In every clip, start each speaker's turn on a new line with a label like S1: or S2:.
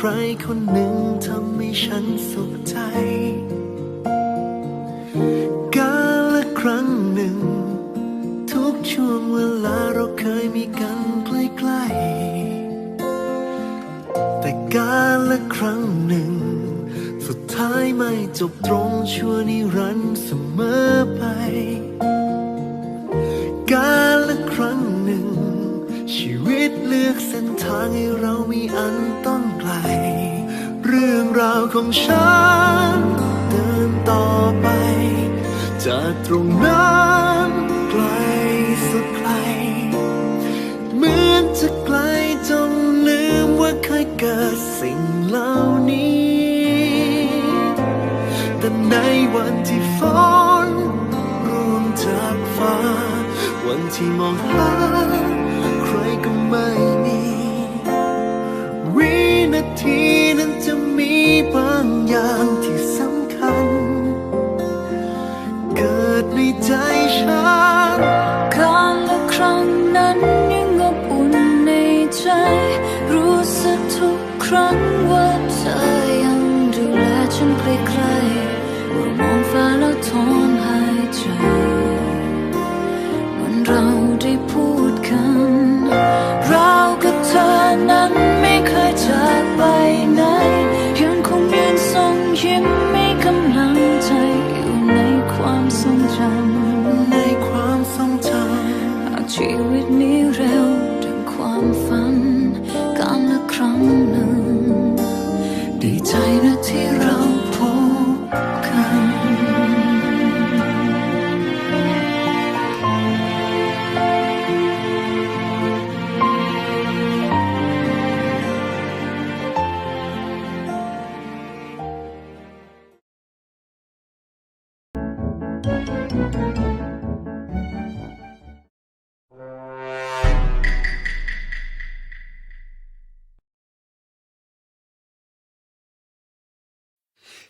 S1: ใครคนหนึ่งทำให้ฉันสุขใจ กาละครั้งหนึ่ง ทุกช่วงเวลาเราเคยมีกันใกล้ๆแต่กาละครั้งหนึ่ง สุดท้ายไม่จบตรงชั่วนิรันดร์เสมอไป เลือกเส้นทางให้เรามีอันต้องไกล เรื่องราวของฉัน เดินต่อไป จากตรงนั้นไกลสุดไกล เหมือนจะไกลจนลืมว่าเคยเกิดสิ่งเหล่านี้ แต่ในวันที่ฝนร่วงจากฟ้า วันที่มองหาใครก็ไม่ นาทีนั้นจะมีบางอย่างที่สำคัญ เกิดในใจฉัน
S2: การละครั้งนั้นยังอบอุ่นในใจ รู้สึกทุกครั้ง หากชี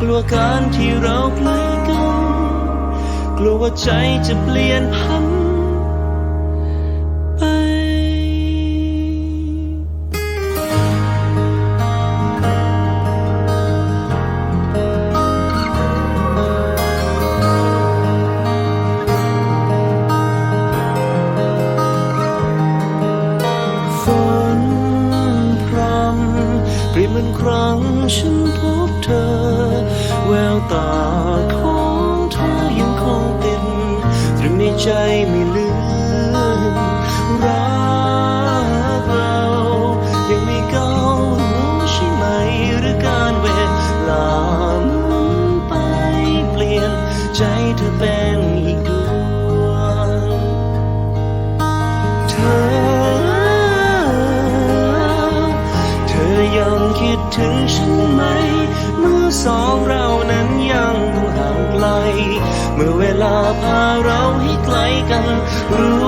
S1: กลัวการที่เราใกล้กัน กลัวว่าใจจะเปลี่ยนพันไปฝนพรำเปรียบเหมือนครั้งฉันพบ วตาของเธอยังคงติดตรึงในใจไม่ลืมรักเรายังไม่เก่ารู้ใช่ไหมหรือการเวลาหมุนไปเปลี่ยนใจเธอเป็นอีกดวงเธอ เธอยังคิดถึงฉันไหมเมื่อสองเรา นั้นยังต้องห่างไกล เมื่อเวลาพาเราให้ไกลกัน รู้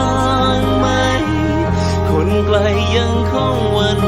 S1: บ้างไหม คนไกลยังคงวัน